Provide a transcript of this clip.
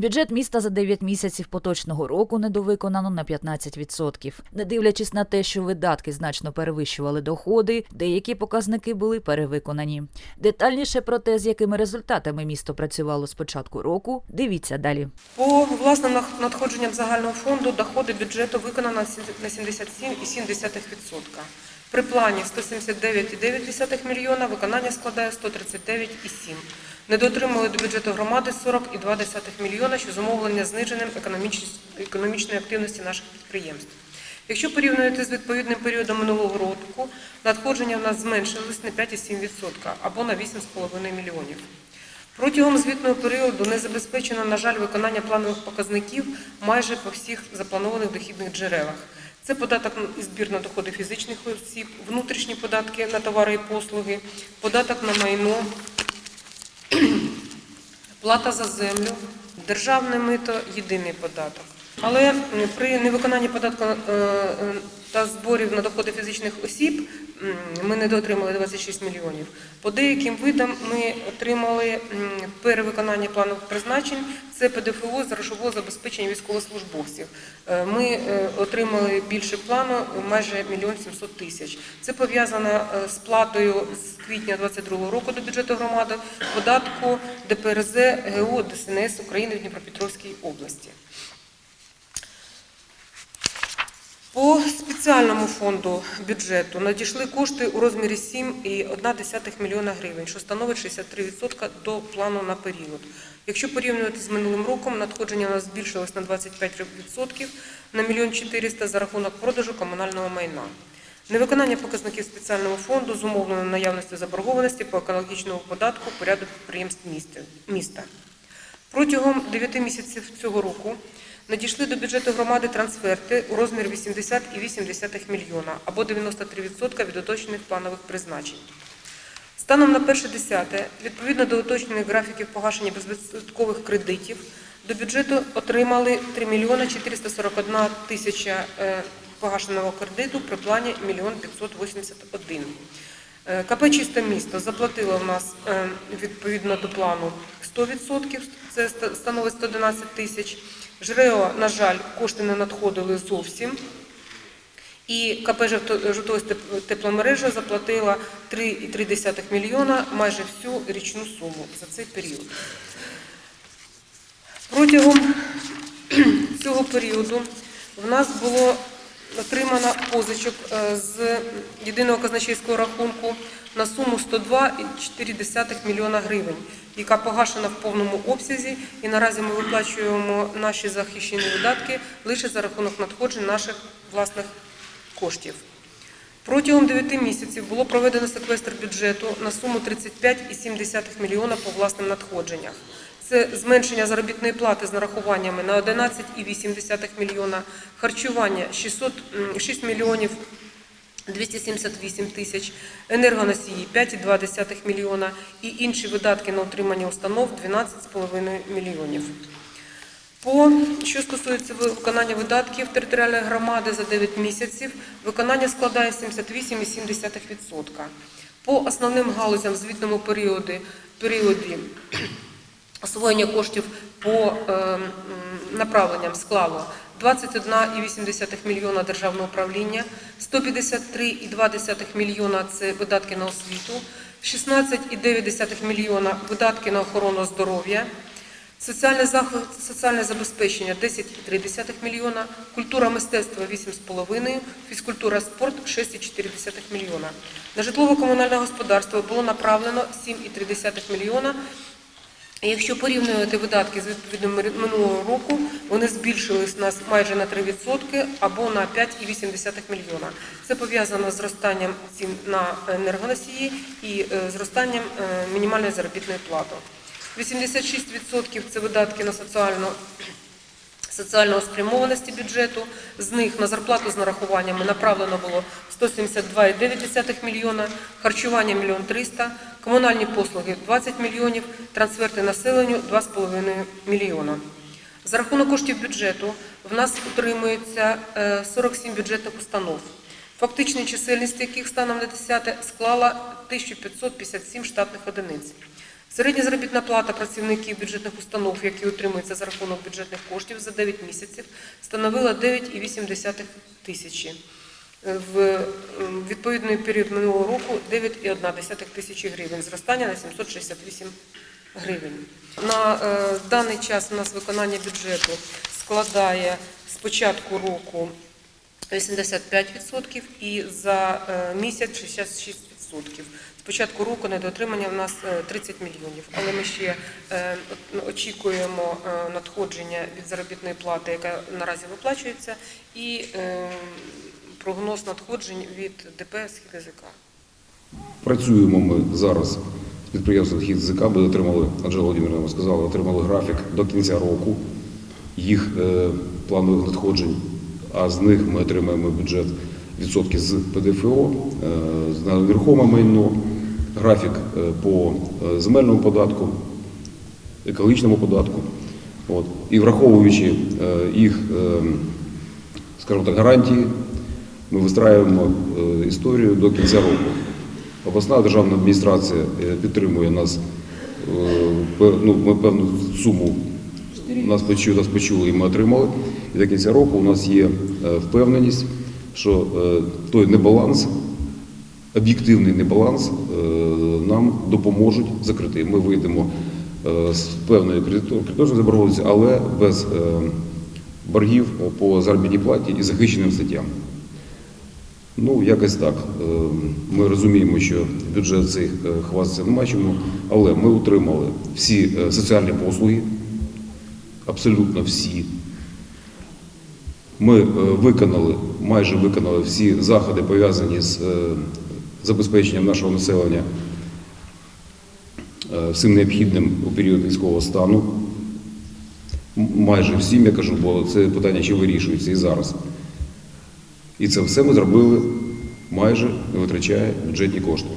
Бюджет міста за 9 місяців поточного року недовиконано на 15%. Не дивлячись на те, що видатки значно перевищували доходи, деякі показники були перевиконані. Детальніше про те, з якими результатами місто працювало з початку року, дивіться далі. По власним надходженням загального фонду доходи бюджету виконано на 77,7%. При плані 179,9 мільйона, виконання складає 139,7. Недоотримали до бюджету громади 40,2 мільйона, що зумовлення зниженням економічної активності наших підприємств. Якщо порівнювати з відповідним періодом минулого року, надходження в нас зменшились на 5,7% або на 8,5 мільйонів. Протягом звітного періоду не забезпечено, на жаль, виконання планових показників майже по всіх запланованих дохідних джерелах. Це податок і збір на доходи фізичних осіб, внутрішні податки на товари і послуги, податок на майно, плата за землю, державне мито, єдиний податок. Але при невиконанні податку е, е, та зборів на доходи фізичних осіб ми недоотримали 26 мільйонів. По деяким видам ми отримали перевиконання планових призначень. Це ПДФО з грошового забезпечення військовослужбовців. Е, Ми отримали більше плану майже мільйон 700 тисяч. Це пов'язано з платою з квітня 2022 року до бюджету громади податку ДПРЗ ГУ ДСНС України в Дніпропетровській області. По спеціальному фонду бюджету надійшли кошти у розмірі 7,1 мільйона гривень, що становить 63% до плану на період. Якщо порівнювати з минулим роком, надходження у нас збільшилось на 25% на 1 мільйон 400 за рахунок продажу комунального майна. Невиконання показників спеціального фонду зумовлено наявністю заборгованості по екологічному податку порядок підприємств міста. Протягом 9 місяців цього року надійшли до бюджету громади трансферти у розмірі 80,8 мільйона або 93% від уточнених планових призначень. Станом на 1.10, відповідно до уточнених графіків погашення безвідсоткових кредитів, до бюджету отримали 3 мільйона 441 тисяча е, погашеного кредиту при плані 1 мільйон 581. Е, КП «Чисте місто» заплатило в нас е, відповідно до плану 100%, це ста- становить 111 тисяч. ЖРЕО, на жаль, кошти не надходили зовсім. І КП «Жовто- тепломережа заплатила 3,3 мільйона, майже всю річну суму за цей період. Протягом цього періоду в нас було отримано позичок е, з єдиного казначейського рахунку на суму 102,4 мільйона гривень, яка погашена в повному обсязі, і наразі ми виплачуємо наші захищені видатки лише за рахунок надходжень наших власних коштів. Протягом 9 місяців було проведено секвестр бюджету на суму 35,7 мільйона по власним надходженнях. Це зменшення заробітної плати з нарахуваннями на 11,8 мільйона, харчування 600, 6 мільйонів 278 тисяч, енергоносії 5,2 мільйона і інші видатки на утримання установ 12,5 мільйонів. По що стосується виконання видатків територіальної громади за 9 місяців, виконання складає 78,7%. По основним галузям звітному періоді, періоді освоєння коштів по е, м, направленням склало 21,8 мільйона державного управління, 153,2 мільйона – це видатки на освіту, 16,9 мільйона – видатки на охорону здоров'я, Соціальний захист, соціальне забезпечення 10,3 мільйона, культура мистецтва 8,5, фізкультура спорт 6,4 мільйона. На житлово-комунальне господарство було направлено 7,3 мільйона. Якщо порівнювати видатки з відповідним минулого року, вони збільшились нас майже на 3% або на 5,8 мільйона. Це пов'язано з зростанням цін на енергоносії і е, зростанням е, мінімальної заробітної плати. 86% це видатки на соціальну соціальної спрямованості бюджету. З них на зарплату з нарахуваннями направлено було 172,9 мільйона, харчування 1 мільйон 300, комунальні послуги 20 мільйонів, трансферти населенню 2,5 мільйона. За рахунок коштів бюджету в нас утримується е, 47 бюджетних установ, фактична чисельність яких станом на 10 склала 1557 штатних одиниць. Середня заробітна плата працівників бюджетних установ, які утримуються за рахунок бюджетних коштів за 9 місяців, становила 9,8 тисячі. В відповідний період минулого року 9,1 тисячі гривень, зростання на 768 гривень. На е, даний час у нас виконання бюджету складає з початку року 85% і за е, місяць 66%. З початку року недоотримання в нас е, 30 мільйонів, але ми ще е, очікуємо е, надходження від заробітної плати, яка наразі виплачується, і е, прогноз надходжень від ДП «Східязика». Працюємо ми зараз з підприємством «Хід ЗК». Ми отримали, Анжела Володимирівна сказала, отримали графік до кінця року їх е, планових надходжень, а з них ми отримаємо бюджет відсотки з ПДФО, е, на нерухоме майно, графік е, по е, земельному податку, екологічному податку. От. І враховуючи е, їх, е, скажімо так, гарантії, ми вистраюємо е, історію до кінця року. Обласна державна адміністрація е, підтримує нас. е, Ну, певну суму нас почули, нас почули і ми отримали. І до кінця року у нас є е, впевненість, що е, той небаланс, об'єктивний небаланс е, нам допоможуть закрити. Ми вийдемо з певною кредитор- кредиторською заборгованістю, але без боргів по заробітній платі і захищеним статтям. Ну, якось так. Ми розуміємо, що бюджет е, хвастатися нема чому, але ми утримали всі соціальні послуги, абсолютно всі. Ми е, виконали, майже виконали всі заходи, пов'язані з е, забезпеченням нашого населення е, всім необхідним у період військового стану. Майже всім, я кажу, бо це питання ще вирішується і зараз. І це все ми зробили майже не витрачає бюджетні кошти.